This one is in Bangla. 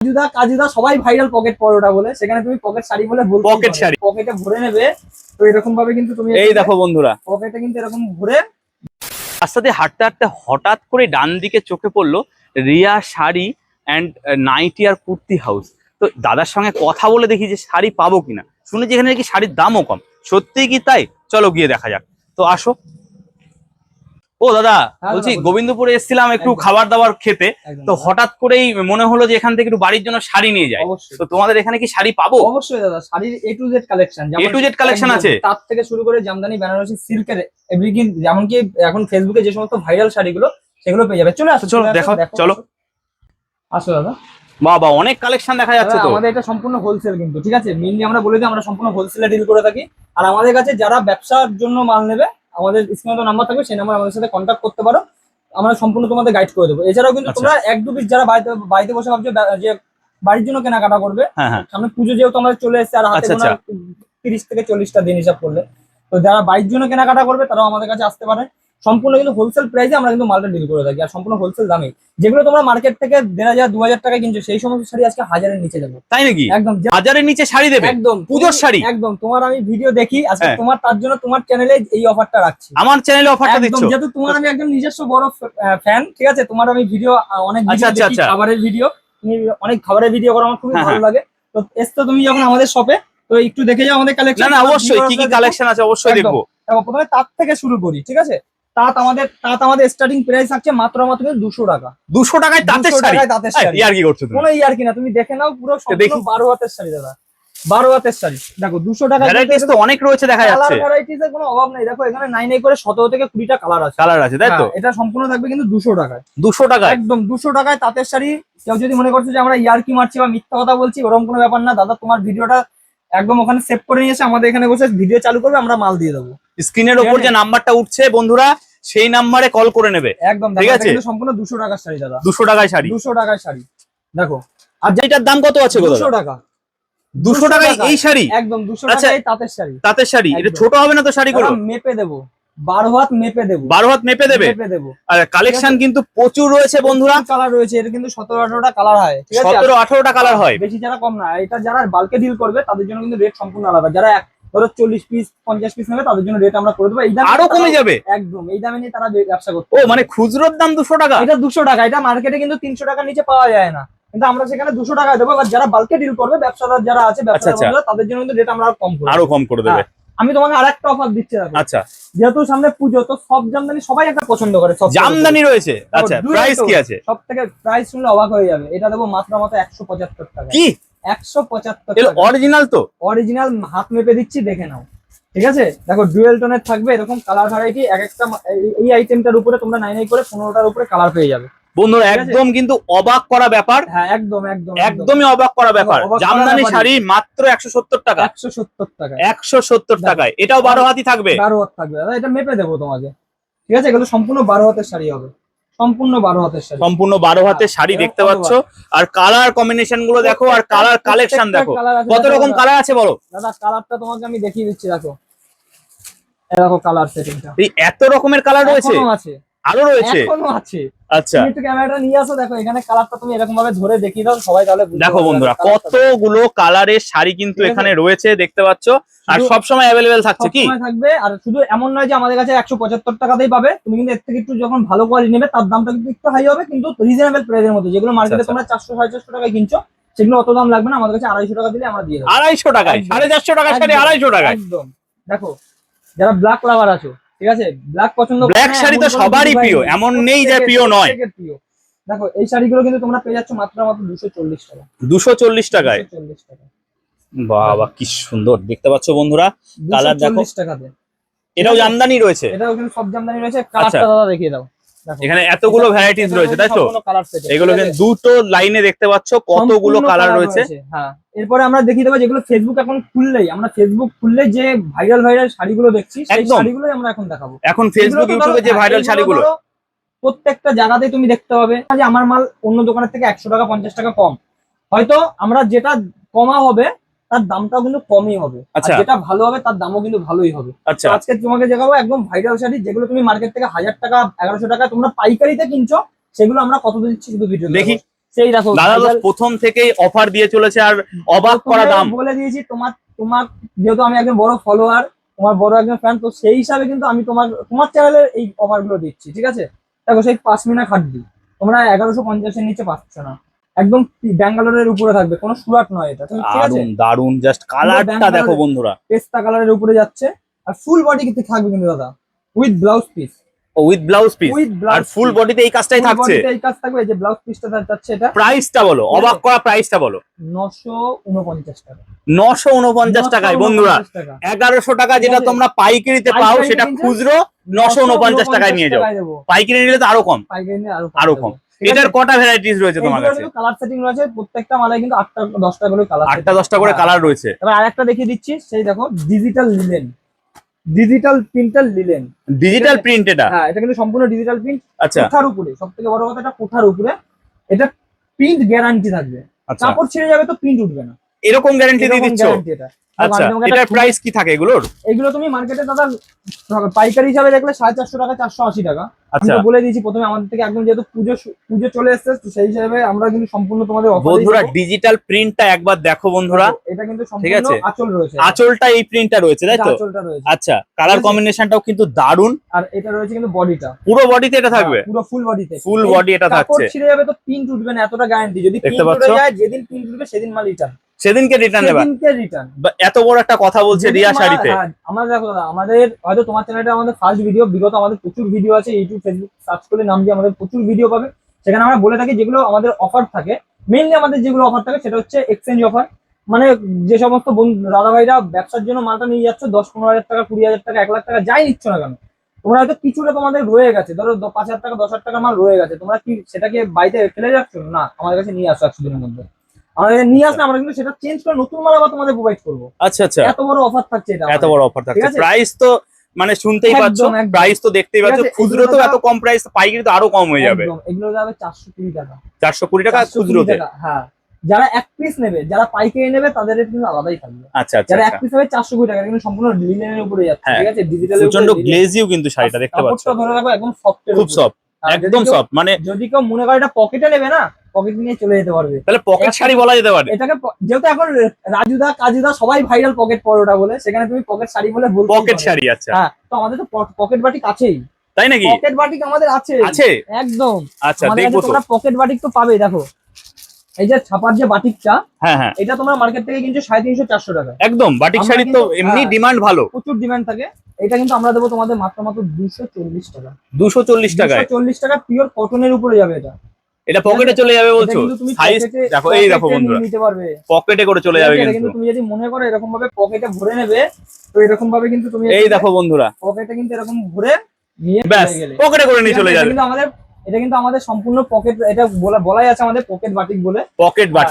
কাজুদা কাজুদা সবাই ভাইরাল পকেট পরোটা বলে সেখানে তুমি পকেট শাড়ি বলে ভুল Pocket শাড়ি। পকেটে ভরে নেবে তো এরকম ভাবে কিন্তু তুমি এই দেখো বন্ধুরা। পকেটে কিন্তু এরকম ভরে রাস্তা দিয়ে হাঁটতে হাঁটতে হঠাৎ করে ডান দিকে চোখে পড়ল রিয়া শাড়ি অ্যান্ড নাইটি আর কুর্তি হাউস তো দাদার সঙ্গে কথা বলে দেখি যে শাড়ি পাবো কিনা। শুনেছি এখানে নাকি শাড়ির দামও কম। সত্যিই কি তাই? চলো গিয়ে দেখা যাক। তো আসো। ও দাদা হ্যাঁ, বলছি গোবিন্দপুরে এসেছিলাম একটু খাবার দাবার খেতে। তো হঠাৎ করেই মনে হলো যে এখান থেকে একটু বাড়ির জন্য শাড়ি নিয়ে যাই। অবশ্যই। তো তোমাদের এখানে কি শাড়ি পাবো? অবশ্যই দাদা শাড়ির A to Z collection A to Z collection আছে? তার থেকে শুরু করে জামদানি বেনারসি সিল্কের এভরিথিং যেমনকি এখন ফেসবুকে যে সমস্ত ভাইরাল শাড়িগুলো সেগুলো পেয়ে যাবে। চলে আসো চলো, দেখো, দেখো, চলো। আসো। দাদা। বাবা অনেক কালেকশন দেখা যাচ্ছে তো। আমাদের এটা সম্পূর্ণ হোলসেল কিন্তু ঠিক আছে? মেনলি আমরা বলে দিই আমরা সম্পূর্ণ হোলসেলে ডিল করে থাকি। আর আমাদের কাছে যারা ব্যবসার জন্য মাল নেবে আমাদের স্ক্রিনে তো নাম্বার থাকবে সেই নাম্বার আমাদের সাথে কন্ট্যাক্ট করতে পারো। আমরা সম্পূর্ণ তোমাদের গাইড করে দেবো। এছাড়াও কিন্তু আচ্ছা। তোমরা এক দু পিস যারা বাড়িতে বাড়িতে বসে ভাবছ যে বাড়ির জন্য কেনাকাটা করবে হ্যাঁ হ্যাঁ। সামনে পুজো যেহেতু আমাদের চলে এসেছে আর হাতে আচ্ছা, তিরিশ থেকে চল্লিশটা দিন হিসাব করলে। তো যারা বাড়ির জন্য কেনাকাটা করবে তারাও আমাদের কাছে আসতে পারে। সম্পূর্ণ কিন্তু হোলসেল প্রাইসে আমরা কিন্তু মালটা ডিল করে থাকি আর সম্পূর্ণ হোলসেল দামে। যেগুলো তোমরা মার্কেট থেকে দেড় হাজার দু হাজার টাকায় কিনছো সেই সমস্ত শাড়ি আজকে হাজারের নিচে যাবে তাই নাকি? একদম হাজারের নিচে শাড়ি দেবে? একদম পুজোর শাড়ি? একদম তোমার আমি ভিডিও দেখি আজকে হ্যাঁ। তোমার তার জন্য তোমার চ্যানেলে এই অফারটা রাখছি। আমার চ্যানেলে অফারটা দিচ্ছ? যেহেতু তোমার আমি একদম নিজস্ব বড় ফ্যান ঠিক আছে? তোমার আমি ভিডিও অনেক আচ্ছা, আচ্ছা, আচ্ছা। খাবারের ভিডিও তুমি অনেক খাবারের ভিডিও করো আমার খুবই হ্যাঁ, ভালো লাগে। তো এসছো তুমি যখন আমাদের শপে তো একটু দেখে যাও আমাদের কালেকশন না অবশ্যই কি কি কালেকশন আছে অবশ্যই। দেখব। দেখো প্রথমে তার থেকে শুরু করি ঠিক আছে? তাঁত আমাদের তাঁত আমাদের স্টার্টিং প্রাইস থাকছে মাত্র মাত্র দুশো টাকা। দুশো টাকায় তাঁতের শাড়ি? তাঁতের শাড়ি। ইয়ার কি করছ কোনো ইয়ার কিনা তুমি দেখে নাও পুরো সম্পূর্ণ। বারো হাতের শাড়ি দাদা। বারো হাতের শাড়ি। দেখো দুশো টাকা ভ্যারাইটিস তো অনেক রয়েছে দেখা কালার ভ্যারাইটিস এর কোনো অভাব নেই। দেখো এখানে নাই নাই করে সতেরো থেকে কুড়িটা কালার আছে। কালার আছে তাই তো? হ্যাঁ, এটা সম্পূর্ণ থাকবে কিন্তু দুশো টাকায়। দুশো টাকায়? একদম দুশো টাকায় তাঁতের শাড়ি। কেউ যদি মনে করছ যে আমরা মারছি বা মিথ্যা কথা বলছি ওরকম কোনো ব্যাপার না। দাদা তোমার ভিডিওটা একদম ওখানে সেভ করে নিয়ে এসে আমাদের এখানে বসে ভিডিও চালু করবে আমরা মাল দিয়ে দেবো। স্ক্রিনের ওপর যে নাম্বারটা উঠছে বন্ধুরা সেই নাম্বারে কল করে নেবে। একদম ঠিক আছে। সম্পূর্ণ দুশো টাকার শাড়ি দাদা। দুশো টাকায় শাড়ি। দুশো টাকার শাড়ি। দেখো। আর যেটার দাম কত আছে দুশো টাকা। দুশো টাকায় এই শাড়ি? একদম দুশো আচ্ছা। টাকায় তাঁতের শাড়ি। তাঁতের শাড়ি। এটা ছোট হবে না তো শাড়িগুলো দাদা, মেপে দেবো। বারো হাত মেপে দেবো। বারো হাত মেপে দেবে? মেপে দেবো। আর কালেকশন কিন্তু প্রচুর রয়েছে বন্ধুরা। কালার রয়েছে। এটা কিন্তু সতেরো আঠারোটা কালার হয়। সতেরো আঠারোটা কালার হয়। বেশি যারা কম না। এটা যারা বাল্কে ডিল করবে তাদের জন্য কিন্তু রেট সম্পূর্ণ আলাদা। যারা ধরো চল্লিশ পিস পঞ্চাশ পিস নেবে তাদের জন্য রেট আমরা করে দেবো। এই দামে আরও কমে যাবে? একদম এই দামে নিয়ে তারা ব্যবসা করতে ও মানে খুচরোর দাম দুশো টাকা? এটা দুশো টাকা এটা মার্কেটে কিন্তু তিনশো টাকার নিচে পাওয়া যায় না। কিন্তু আমরা সেখানে দুশো টাকা দেবো এবার যারা বাল্কে ডিল করবে ব্যবসাদার যারা আছে ব্যবসাদার আচ্ছা। তাদের জন্য কিন্তু রেট আমরা আরও কম করব আরও কম করে দেবে। আমি তোমাকে আর একটা অফার দিচ্ছি আচ্ছা। যেহেতু সামনে পুজো তো সব জামদানি সবাই একটা পছন্দ করে সব জামদানি রয়েছে। আচ্ছা প্রাইস কি আছে? সব থেকে প্রাইস শুনলে অবাক হয়ে যাবে। এটা দেবো মাত্র মাত্র একশো পঁচাত্তর টাকা কি? একশো পঁচাত্তর অরিজিনাল তো? অরিজিনাল হাত মেপে দিচ্ছি দেখে নাও। ঠিক আছে? দেখো ডুয়েল টোনের থাকবে এরকম কালার ভ্যারাইটি এক একটা এই- আইটেমটার উপরে তোমরা করে পনেরোটার উপরে কালার পেয়ে যাবে। বন্ধুরা একদম কিন্তু অবাক করা ব্যাপার। হ্যাঁ একদম একদম একদমই অবাক করা ব্যাপার। অবাক জামদানি শাড়ি মাত্র একশো সত্তর টাকা। একশো সত্তর টাকা। একশো সত্তর টাকায়। এটাও বারো হাতি থাকবে। বারো হাত থাকবে। দাদা এটা মেপে দেবো তোমাকে। ঠিক আছে? এগুলো সম্পূর্ণ বারো হাতের শাড়ি হবে। সম্পূর্ণ বারো হাতের শাড়ি। সম্পূর্ণ বারো হাতের শাড়ি দেখতে পাচ্ছ। আর কালার কম্বিনেশনগুলো দেখো আর কালার কালেকশন দেখো। কত রকম কালার আছে বলো? দাদা কালারটা তোমাকে আমি দেখিয়ে দিচ্ছি দেখো। দেখো কালার সেটিংটা এই এত রকমের কালার রয়েছে? আরও রয়েছে? এখনও আছে। আচ্ছা। তুমি একটু ক্যামেরাটা নিয়ে আসো দেখো এখানে কালারটা তুমি এরকম ভাবে ধরে দেখিয়ে দাও সবাই তাহলে দেখো বন্ধুরা কতগুলো কালারের শাড়ি কিন্তু এখানে রয়েছে দেখতে পাচ্ছ। আর সব সময় অ্যাভেলেবেল থাকছে কি? থাকবে আর শুধু এমন নয় যে আমাদের কাছে একশো পঁচাত্তর টাকাতেই পাবে তুমি কিন্তু এর থেকে একটু যখন ভালো কোয়ালিটি নেবে তার দামটা কিন্তু একটু হাই হবে কিন্তু রিজনেবল প্রাইসের মধ্যে। যেগুলো মার্কেটে আচ্ছা। তোমরা চারশো সাড়ে চারশো টাকায় কিনছো সেগুলো অত দাম লাগবে না আমাদের কাছে আড়াইশো টাকা দিলে আমরা দিয়ে দেবো। আড়াইশো টাকায় একদম। সাড়ে চারশো টাকা শাড়ি একদম, আড়াইশো টাকায়। একদম। দেখো যারা ব্ল্যাক লাভার আছো ঠিক আছে? ব্ল্যাক পছন্দ ব্ল্যাক শাড়ি তো সবারই প্রিয়, এমন নেই যে প্রিয় নয়। দেখো এই শাড়িগুলো কিন্তু তোমরা পেয়ে যাচ্ছ মাত্র মাত্র দুশো চল্লিশ টাকা দুশো চল্লিশ টাকায়? চল্লিশ টাকা বাবা কি সুন্দর দেখতে পাচ্ছ বন্ধুরা? কালার দেখো। টাকাতে। এটাও জামদানি রয়েছে। এটাও কিন্তু সব জামদানি রয়েছে। আচ্ছা। কালারটা দাদা দেখিয়ে দাও। এখানে এতগুলো ভ্যারাইটিস রয়েছে তাই তো? এগুলো? দুটো লাইনে দেখতে পাচ্ছ কতগুলো কালার রয়েছে। হ্যাঁ এরপরে আমরা দেখিয়ে দেবো যেগুলো ফেসবুক এখন খুললেই আমরা ফেসবুক খুললে যে ভাইরাল ভাইরাল শাড়িগুলো দেখছি সেই। শাড়িগুলোই আমরা এখন দেখাবো। এখন ফেসবুক ইউটিউবে যে হ্যাঁ, ভাইরাল শাড়িগুলো। প্রত্যেকটা জায়গাতেই তুমি দেখতে পাবে। যে আমার মাল অন্য দোকানের থেকে একশো টাকা পঞ্চাশ টাকা কম। হয়তো আমরা যেটা কমা হবে তার দামটাও কিন্তু কমই হবে। আচ্ছা। যেটা ভালো হবে তার দামও কিন্তু ভালোই হবে। আচ্ছা। আজকে তোমাকে দেখাবো একদম ভাইরাল শাড়ি যেগুলো তুমি মার্কেট থেকে হাজার টাকা এগারোশো টাকা তোমরা পাইকারিতে কিনছো সেগুলো আমরা কত দিচ্ছি শুধু ভিডিও দেখি। সেই দেখো দাদা প্রথম থেকেই অফার দিয়ে চলেছে আর অবাক করা দাম। বলে দিয়েছি তোমার তোমার যেহেতু আমি একজন বড় ফলোয়ার তোমার বড় একজন ফ্যান তো সেই হিসাবে কিন্তু আমি তোমার তোমার চ্যানেলে এই অফারগুলো দিচ্ছি ঠিক আছে? দেখো সেই পাঁচ মিনা খাটবি তোমরা এগারোশো পঞ্চাশের নিচে পাচ্ছ না। একদম ব্যাঙ্গালোরের উপরে থাকবে কোনো সুরাট নয় এটা। দারুণ দারুণ জাস্ট কালারটা দেখো বন্ধুরা। পেস্তা কালারের উপরে যাচ্ছে আর ফুল বডি কিন্তু থাকবে কিন্তু দাদা with blouse piece with blouse piece R full বডিতে এই কাজটাই থাকছে? এই কাজ থাকবে এই যে ব্লাউজ পিসটা যাচ্ছে এটা। প্রাইসটা বলো অবাক করা প্রাইসটা বলো। নশো উনপঞ্চাশ টাকা। নশো উনপঞ্চাশ টাকায় বন্ধুরা। 949 টাকা। যেটা তোমরা পাইকারিতে পাও সেটা খুচরো নশো উনপঞ্চাশ টাকায় নিয়ে যাও। পাইকারি নিলে তো আরও কম। পাইকারি আরও কম। এটার কটা ভ্যারাইটিস রয়েছে তোমার কাছে? কালার সেটিং রয়েছে প্রত্যেকটা কিন্তু আটটা দশটা করে কালার আটটা দশটা করে কালার রয়েছে। এবার আরেকটা দেখিয়ে দিচ্ছি সেই দেখো digital linen digital printer linen digital print এটা? হ্যাঁ এটা কিন্তু সম্পূর্ণ ডিজিটাল প্রিন্ট আচ্ছা। কোঠার উপরে সবথেকে বড় কথা এটা কোঠার উপরে। এটা প্রিন্ট গ্যারান্টি থাকবে। আচ্ছা। কাপড় ছিঁড়ে যাবে তো প্রিন্ট উঠবে না। এরকম গ্যারান্টি দিয়ে দিচ্ছ? আচ্ছা এটার প্রাইস কি থাকে এগুলোর? এগুলো তুমি মার্কেটে দাদা পাইকারি হিসাবে দেখলে সাড়ে চারশো টাকা চারশো আশি টাকা। আমি আচ্ছা। বলে দিয়েছি প্রথমে আমাদের থেকে একদম যেহেতু পুজো পুজো চলে এসেছে তো সেই হিসাবে আমরা কিন্তু সম্পূর্ণ তোমাদের বন্ধুরা। ডিজিটাল প্রিন্টটা একবার দেখো বন্ধুরা। এটা কিন্তু ঠিক সম্পূর্ণ আছে। আঁচল রয়েছে। আঁচলটা এই প্রিন্টটা রয়েছে তাই তো? আঁচলটা রয়েছে। আচ্ছা কালার। কম্বিনেশনটাও কিন্তু দারুণ আর এটা রয়েছে কিন্তু বডিটা পুরো বডিতে এটা থাকবে? পুরো ফুল বডিতে ফুল বডি এটা থাকছে। ছিঁড়ে যাবে তো প্রিন্ট উঠবে না এতটা গ্যারান্টি যদি দেখতে পাচ্ছ? যায় যেদিন প্রিন্ট উঠবে সেদিন মাল রিটার্ন সেদিনকে রিটার্ন নেবা। সেদিনকে রিটার্ন বা- এত বড় একটা কথা বলছে রিয়া শাড়িতে। আমরা দেখো আমাদের হয়তো তোমার চ্যানেলটা আমাদের ফার্স্ট ভিডিও বিগত আমাদের প্রচুর ভিডিও আছে ইউটিউব ফেসবুক সার্চ করে নাম দিয়ে আমাদের প্রচুর ভিডিও পাবে। সেখানে আমরা বলে থাকি যেগুলো আমাদের অফার থাকে মেইনলি আমাদের যেগুলো অফার থাকে সেটা হচ্ছে এক্সচেঞ্জ অফার মানে যে সমস্ত দাদা ভাইরা ব্যবসার জন্য মালটা নিয়ে যাচ্ছে দশ পনেরো হাজার টাকা কুড়ি হাজার টাকা এক লাখ টাকা যাই নিচ্ছ না কেন তোমরা হয়তো কিছুটা তোমাদের রয়ে গেছে। ধরো পাঁচ হাজার টাকা দশ হাজার টাকা মাল রয়ে গেছে তোমরা কি সেটাকে বাড়িতে ফেলে যাচ্ছ? না আমাদের কাছে নিয়ে আসো একশো দিনের মধ্যে। আমাদের নিয়ে আসলে আমরা কিন্তু সেটা চেঞ্জ করে নতুন মাল আবার তোমাদের প্রোভাইড করব। আচ্ছা আচ্ছা। এত বড় অফার থাকছে এটা এত বড় অফার থাকছে। প্রাইস তো মানে শুনতেই পাচ্ছ প্রাইস তো দেখতেই ঠিক পাচ্ছ। খুচরো তো এত কম প্রাইস পাইকারি তো আরও কম হয়ে যাবে। এগুলো যাবে চারশো কুড়ি টাকা। চারশো কুড়ি টাকা 420 খুচরোতে? হ্যাঁ। যারা এক পিস নেবে যারা পাইকারি নেবে তাদের কিন্তু আলাদাই থাকবে। আচ্ছা আচ্ছা যারা এক আচ্ছা। পিস নেবে চারশো কুড়ি টাকা কিন্তু সম্পূর্ণ উপরে যাচ্ছে হ্যাঁ। ঠিক আছে? ডিজিটাল প্রচণ্ড গ্লেজিও কিন্তু শাড়িটা দেখতে পাচ্ছ। ধরে রাখো একদম সফট খুব সফট একদম সফট মানে যদি কেউ মনে করে এটা পকেটে নেবে না পকেট নিয়ে চলে যেতে পারবে। তাহলে পকেট শাড়ি বলা যেতে পারে। এটাকে যেহেতু এখন রাজুদা কাজুদা সবাই ভাইরাল পকেট পরোটা বলে সেখানে তুমি পকেট শাড়ি বলে বলতে পকেট শাড়ি আচ্ছা। হ্যাঁ তো আমাদের তো পকেট বাটিক আছেই। তাই নাকি? পকেট বাটিক আমাদের আছে। আছে? একদম। আচ্ছা দেখব তোমরা পকেট বাটিক তো পাবে দেখো। এই যে ছাপার যে বাটিকটা হ্যাঁ হ্যাঁ। এটা তোমরা মার্কেট থেকে কিনছো সাড়ে তিনশো চারশো টাকা একদম বাটিক শাড়ির তো এমনি হ্যাঁ। ডিমান্ড ভালো। প্রচুর ডিমান্ড থাকে। এটা কিন্তু আমরা দেবো তোমাদের মাত্র মাত্র দুশো চল্লিশ টাকা। দুশো চল্লিশ টাকায়। চল্লিশ টাকা পিওর কটনের উপরে যাবে এটা। এটা পকেটে চলে যাবে বলছো? সাইজ দেখো এই দেখো বন্ধুরা। নিতে পারবে। পকেটে করে চলে যাবে কিন্তু। তুমি যদি মনে করো এরকম ভাবে পকেটে ভরে নেবে তো এরকম ভাবে কিন্তু তুমি এই দেখো বন্ধুরা। পকেটে কিন্তু এরকম ভরে নিয়ে ব্যাস চলে গেলে। পকেটে করে নিয়ে চলে যাবে। কিন্তু আমাদের এটা কিন্তু আমাদের সম্পূর্ণ পকেট এটা বলা বলাই আছে আমাদের পকেট বাটিক বলে। Pocket batik